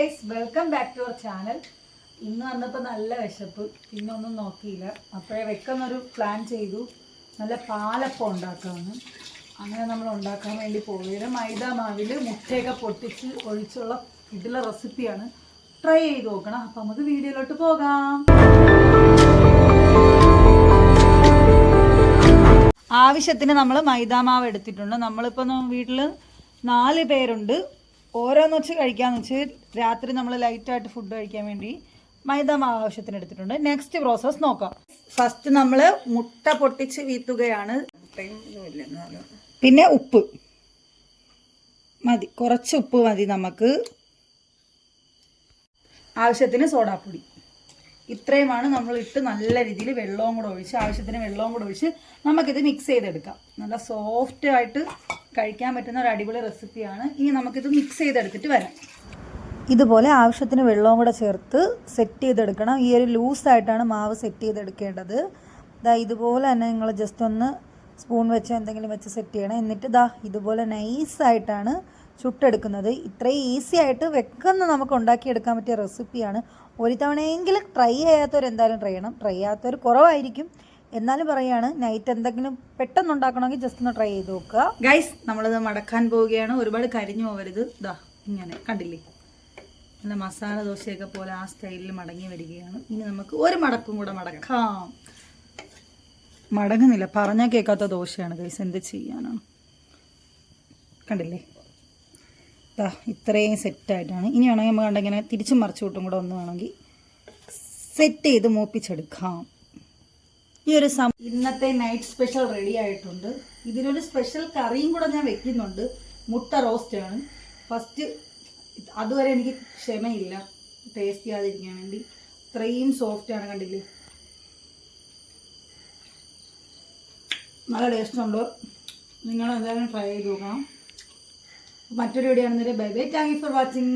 Guys welcome back to our channel ഇന്ന് വന്നപ്പോൾ നല്ല വിശപ്പ്. പിന്നെ ഒന്നും നോക്കിയില്ല. അപ്പോഴേ വെക്കുന്നൊരു പ്ലാൻ ചെയ്തു. നല്ല പാലപ്പം ഉണ്ടാക്കാമെന്ന് അങ്ങനെ നമ്മൾ ഉണ്ടാക്കാൻ വേണ്ടി പോവുകയാണ്. മൈദ മാവിൽ മുട്ടയൊക്കെ പൊട്ടിച്ച് ഒഴിച്ചുള്ള ഇതിലെ റെസിപ്പിയാണ് ട്രൈ ചെയ്ത് നോക്കണം. അപ്പം നമുക്ക് വീഡിയോയിലോട്ട് പോകാം. ആവശ്യത്തിന് നമ്മൾ മൈദാമാവ് എടുത്തിട്ടുണ്ട്. നമ്മളിപ്പോൾ വീട്ടിൽ നാല് പേരുണ്ട്. ഓരോന്ന് വെച്ച് കഴിക്കാന്ന് വെച്ച് രാത്രി നമ്മൾ ലൈറ്റായിട്ട് ഫുഡ് കഴിക്കാൻ വേണ്ടി മൈദാമാവ് ആവശ്യത്തിന് എടുത്തിട്ടുണ്ട്. നെക്സ്റ്റ് പ്രോസസ്സ് നോക്കാം. ഫസ്റ്റ് നമ്മൾ മുട്ട പൊട്ടിച്ച് വീത്തുകയാണ്. പിന്നെ ഉപ്പ്. മതി. കുറച്ച് ഉപ്പ് മതി നമുക്ക്. ആവശ്യത്തിന് സോഡാപ്പൊടി. ഇത്രയുമാണ് നമ്മൾ ഇട്ട് നല്ല രീതിയിൽ വെള്ളവും കൂടെ ഒഴിച്ച് ആവശ്യത്തിന് വെള്ളവും കൂടെ ഒഴിച്ച് നമുക്കിത് മിക്സ് ചെയ്തെടുക്കാം. നല്ല സോഫ്റ്റ് ആയിട്ട് കഴിക്കാൻ പറ്റുന്ന ഒരു അടിപൊളി റെസിപ്പിയാണ്. ഇനി നമുക്കിത് മിക്സ് ചെയ്തെടുത്തിട്ട് വരാം. ഇതുപോലെ ആവശ്യത്തിന് വെള്ളവും കൂടെ ചേർത്ത് സെറ്റ് ചെയ്തെടുക്കണം. ഈ ഒരു ലൂസായിട്ടാണ് മാവ് സെറ്റ് ചെയ്തെടുക്കേണ്ടത്. ദാ ഇതുപോലെ തന്നെ നിങ്ങൾ ജസ്റ്റ് ഒന്ന് സ്പൂൺ വെച്ച് എന്തെങ്കിലും വെച്ച് സെറ്റ് ചെയ്യണം. എന്നിട്ട് ദാ ഇതുപോലെ നൈസായിട്ടാണ് ചുട്ടെടുക്കുന്നത്. ഇത്രയും ഈസി ആയിട്ട് വെക്കുന്ന നമുക്ക് ഉണ്ടാക്കിയെടുക്കാൻ പറ്റിയ റെസിപ്പിയാണ് ഒരു തവണയെങ്കിലും ട്രൈ ചെയ്യാത്തവർ എന്തായാലും ട്രൈ ചെയ്യണം. ട്രൈ ചെയ്യാത്തവർ കുറവായിരിക്കും. എന്നാലും പറയാണ് നൈറ്റ് എന്തെങ്കിലും പെട്ടെന്ന് ഉണ്ടാക്കണമെങ്കിൽ ജസ്റ്റ് ഒന്ന് ട്രൈ ചെയ്ത് നോക്കുക. ഗൈസ് നമ്മളിത് മടക്കാൻ പോവുകയാണ്. ഒരുപാട് കരിഞ്ഞു പോകരുത് ഇതാ ഇങ്ങനെ. കണ്ടില്ലേ? നല്ല മസാല ദോശയൊക്കെ പോലെ ആ സ്റ്റൈലിൽ മടങ്ങി വരികയാണ്. ഇനി നമുക്ക് ഒരു മടക്കും കൂടെ മടക്കാം. മടങ്ങുന്നില്ല. പറഞ്ഞാൽ കേൾക്കാത്ത ദോശയാണ്. ഗൈസ് എന്ത് ചെയ്യാനാണ്? കണ്ടില്ലേ? ഇതാ ഇത്രയും സെറ്റായിട്ടാണ് ഇനി വേണമെങ്കിൽ നമ്മൾ കണ്ടിങ്ങനെ തിരിച്ചും മറിച്ചു കൂട്ടും കൂടെ ഒന്ന് വേണമെങ്കിൽ സെറ്റ് ചെയ്ത് മൂപ്പിച്ചെടുക്കാം. ഈ ഒരു ഇന്നത്തെ നൈറ്റ് സ്പെഷ്യൽ റെഡി ആയിട്ടുണ്ട്. ഇതിനൊരു സ്പെഷ്യൽ കറിയും കൂടെ ഞാൻ വെക്കുന്നുണ്ട്. മുട്ട റോസ്റ്റ് ആണ്. ഫസ്റ്റ് അതുവരെ എനിക്ക് ക്ഷമയില്ല. ടേസ്റ്റ് ചെയ്യാതിരിക്കാൻ വേണ്ടി. ഇത്രയും സോഫ്റ്റ് ആണ് കണ്ടില്ലേ? നല്ല ടേസ്റ്റ് ഉണ്ട്. നിങ്ങൾ എന്തായാലും ട്രൈ ചെയ്ത് നോക്കണം. മറ്റൊരു video ആണെന്നേരം bye bye. Thank you for watching